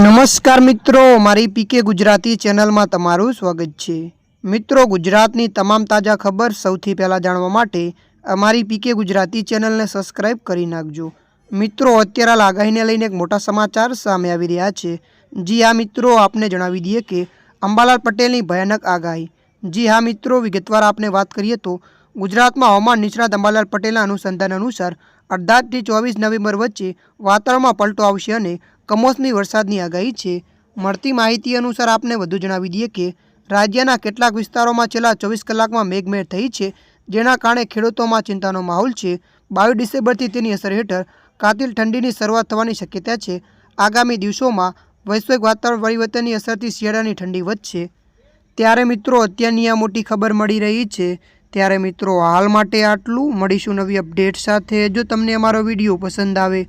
નમસ્કાર મિત્રો, મારી પીકે ગુજરાતી ચેનલમાં તમારું સ્વાગત છે. મિત્રો, ગુજરાતની તમામ તાજા ખબર સૌથી પહેલાં જાણવા માટે અમારી પીકે ગુજરાતી ચેનલને સબસ્ક્રાઈબ કરી નાખજો. મિત્રો, અત્યારે આગાહીને લઈને એક મોટા સમાચાર સામે આવી રહ્યા છે. જી હા, મિત્રો, આપને જણાવી દઈએ કે અંબાલાલ પટેલની ભયાનક આગાહી. જી હા, મિત્રો, વિગતવાર આપણે વાત કરીએ તો ગુજરાતમાં હવામાન નિષ્ણાત અંબાલાલ પટેલના અનુસંધાન અનુસાર અડધાથી ચોવીસ નવેમ્બર વચ્ચે વાતાવરણમાં પલટો આવશે અને કમોસમી વરસાદની આગાહી છે. મળતી માહિતી અનુસાર આપને વધુ જણાવી દઈએ કે, રાજ્યના કેટલાક વિસ્તારોમાં છેલ્લા ચોવીસ કલાકમાં મેઘમેર થઈ છે, જેના કારણે ખેડૂતોમાં ચિંતાનો માહોલ છે. બાવીસ ડિસેમ્બરથી તેની અસર હેઠળ કાતિલ ઠંડીની શરૂઆત થવાની શક્યતા છે. આગામી દિવસોમાં વૈશ્વિક વાતાવરણ પરિવર્તનની અસરથી શિયાળાની ઠંડી વધશે. ત્યારે મિત્રો, અત્યારની આ મોટી ખબર મળી રહી છે. ત્યારે મિત્રો, હાલ માટે આટલું. મળીશું નવી અપડેટ સાથે. જો તમને અમારો વીડિયો પસંદ આવે